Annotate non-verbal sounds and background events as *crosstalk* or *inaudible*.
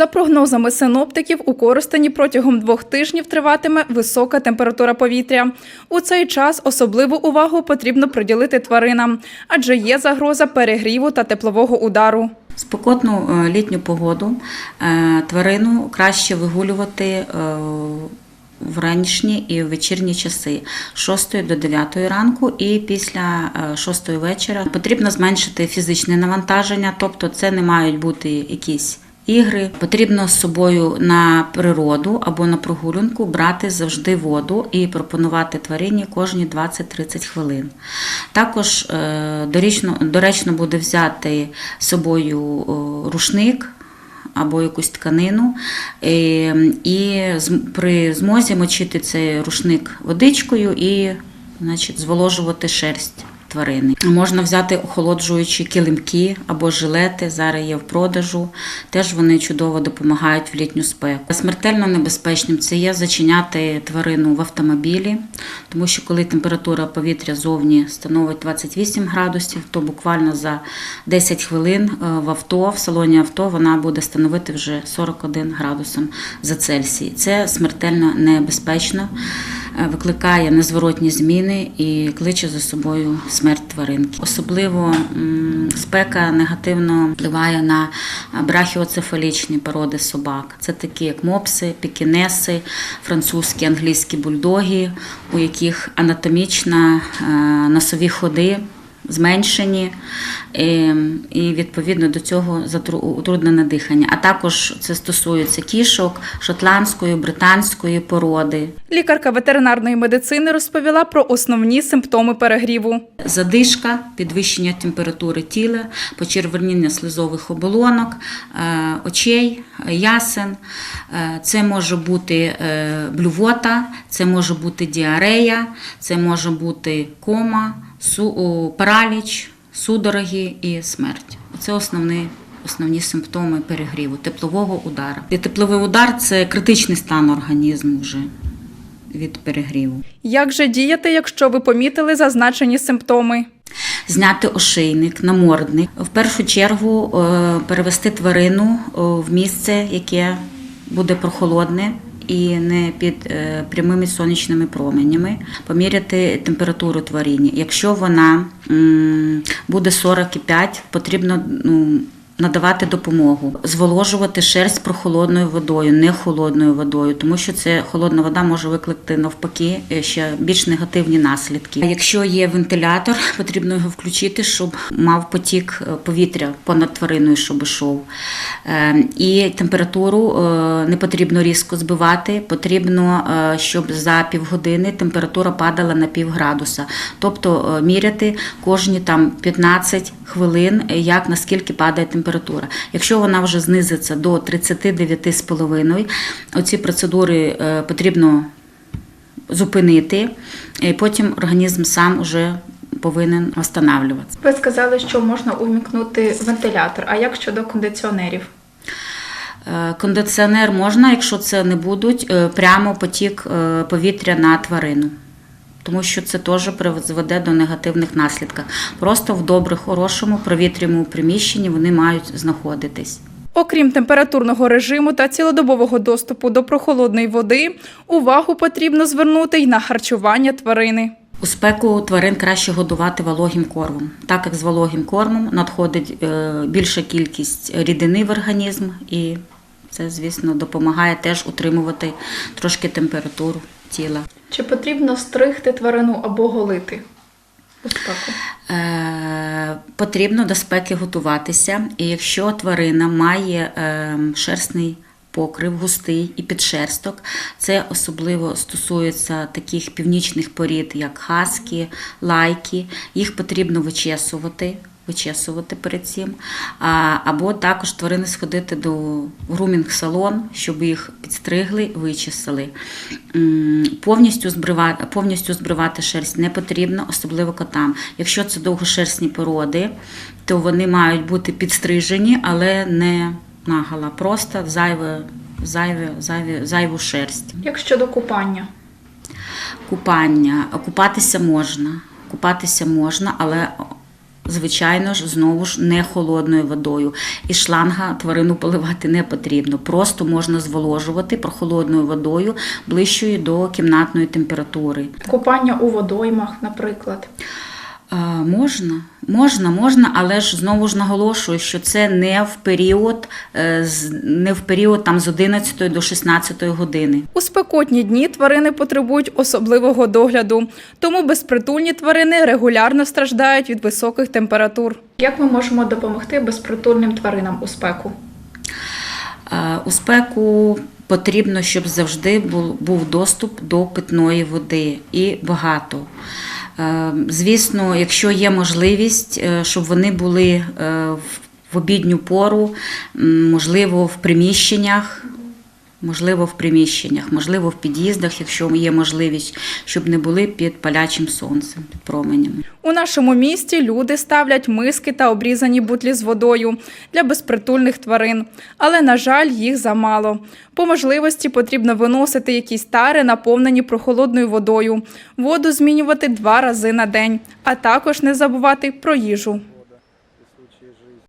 За прогнозами синоптиків, у Коростені протягом двох тижнів триватиме висока температура повітря. У цей час особливу увагу потрібно приділити тваринам, адже є загроза перегріву та теплового удару. В Спекотну е, літню погоду е, тварину краще вигулювати е, в ранішні і вечірні часи з 6 до 9 ранку і після 6 вечора. Потрібно зменшити фізичне навантаження, тобто це не мають бути якісь. Ігри потрібно з собою на природу або на прогулянку брати завжди воду і пропонувати тварині кожні 20-30 хвилин. Також е, доречно, доречно буде взяти з собою рушник або якусь тканину, е, і при змозі мочити цей рушник водичкою і значить, зволожувати шерсть. Тварини можна взяти охолоджуючі килимки або жилети. Зараз є в продажу. Теж вони чудово допомагають в літню спеку. Смертельно небезпечним це є зачиняти тварину в автомобілі, тому що коли температура повітря зовні становить 28 градусів, то буквально за 10 хвилин е, в авто, в салоні авто, вона буде становити вже 41 градусом за Цельсій. Це смертельно небезпечно, викликає незворотні зміни і кличе за собою смерть тваринки. Особливо спека негативно впливає на брахіоцефалічні породи собак. Це такі, як мопси, пікінеси, французькі, англійські бульдоги, у яких анатомічно е, носові ходи зменшені, е, і відповідно до цього утруднене дихання. А також це стосується кішок, шотландської, британської породи. Лікарка ветеринарної медицини розповіла про основні симптоми перегріву. Задишка, підвищення температури тіла, почервоніння слизових оболонок, е, очей, ясен. Е, Це може бути е, блювота, це може бути діарея, це може бути кома, параліч, судороги і смерть. Це основні. Основні симптоми перегріву, теплового удара. І тепловий удар це критичний стан організму вже від перегріву. Як же діяти, якщо ви помітили зазначені симптоми? Зняти ошейник, намордник. В першу чергу е, перевести тварину е, в місце, яке буде прохолодне. І не під е, прямими сонячними променями поміряти температуру тварині. Якщо вона буде 45, потрібно ну, надавати допомогу, зволожувати шерсть прохолодною водою, не холодною водою, тому що це холодна вода може викликати навпаки е, ще більш негативні наслідки. Якщо є вентилятор, *laughs* потрібно його включити, щоб мав потік е, повітря понад твариною, щоб йшов. Е, І температуру не потрібно різко збивати, потрібно, щоб за півгодини температура падала на пів градуса. Тобто міряти кожні там 15 хвилин, як наскільки падає температура. Якщо вона вже знизиться до 39,5, оці процедури е, потрібно зупинити, і потім організм сам уже повинен встановлюватися. Ви сказали, що можна увімкнути вентилятор. А як щодо кондиціонерів? Е, Кондиціонер можна, якщо це не будуть е, прямо потік повітря на тварину. Тому що це теж призведе до негативних наслідків. Просто в добре, хорошому, провітряному приміщенні вони мають знаходитись. Окрім температурного режиму та цілодобового доступу до прохолодної води, увагу потрібно звернути й на харчування тварини. У спеку тварин краще годувати вологим кормом, так як з вологим кормом надходить е, більша кількість рідини в організм, і це, звісно, допомагає теж утримувати трошки температуру тіла. Чи потрібно стригти тварину або голити? Спеку. Е, Потрібно до спеки готуватися, і якщо тварина має е, шерстний покрив густий і підшерсток, це особливо стосується таких північних порід, як хаски, лайки, їх потрібно вичесувати. Вичесувати перед цим, або також тварини сходити до грумінг-салон, щоб їх підстригли, вичесали. Повністю збривати, повністю збривати шерсть не потрібно, особливо котам. Якщо це довгошерстні породи, то вони мають бути підстрижені, але не наголо, просто зайве, зайве, зайве, зайву шерсть. Як щодо купання? Купання. Купатися можна. Купатися можна, але Звичайно ж, знову ж не холодною водою. І шланга тварину поливати не потрібно. Просто можна зволожувати прохолодною водою ближчою до кімнатної температури. Купання у водоймах, наприклад. Е, Можна, можна, можна, але ж знову ж наголошую, що це не в період, е, з- не в період там з 11 до 16 години. У спекотні дні тварини потребують особливого догляду, тому безпритульні тварини регулярно страждають від високих температур. Як ми можемо допомогти безпритульним тваринам у спеку? Е, У спеку потрібно, щоб завжди був, був доступ до питної води і багато. Е, Звісно, якщо є можливість, е, щоб вони були е, в- в обідню пору, можливо, в приміщеннях. Можливо, в приміщеннях, можливо, в під'їздах, якщо є можливість, щоб не були під палячим сонцем, під променями. У нашому місті люди ставлять миски та обрізані бутлі з водою для безпритульних тварин, але, на жаль, їх замало. По можливості потрібно виносити якісь тари, наповнені прохолодною водою, воду змінювати два рази на день, а також не забувати про їжу.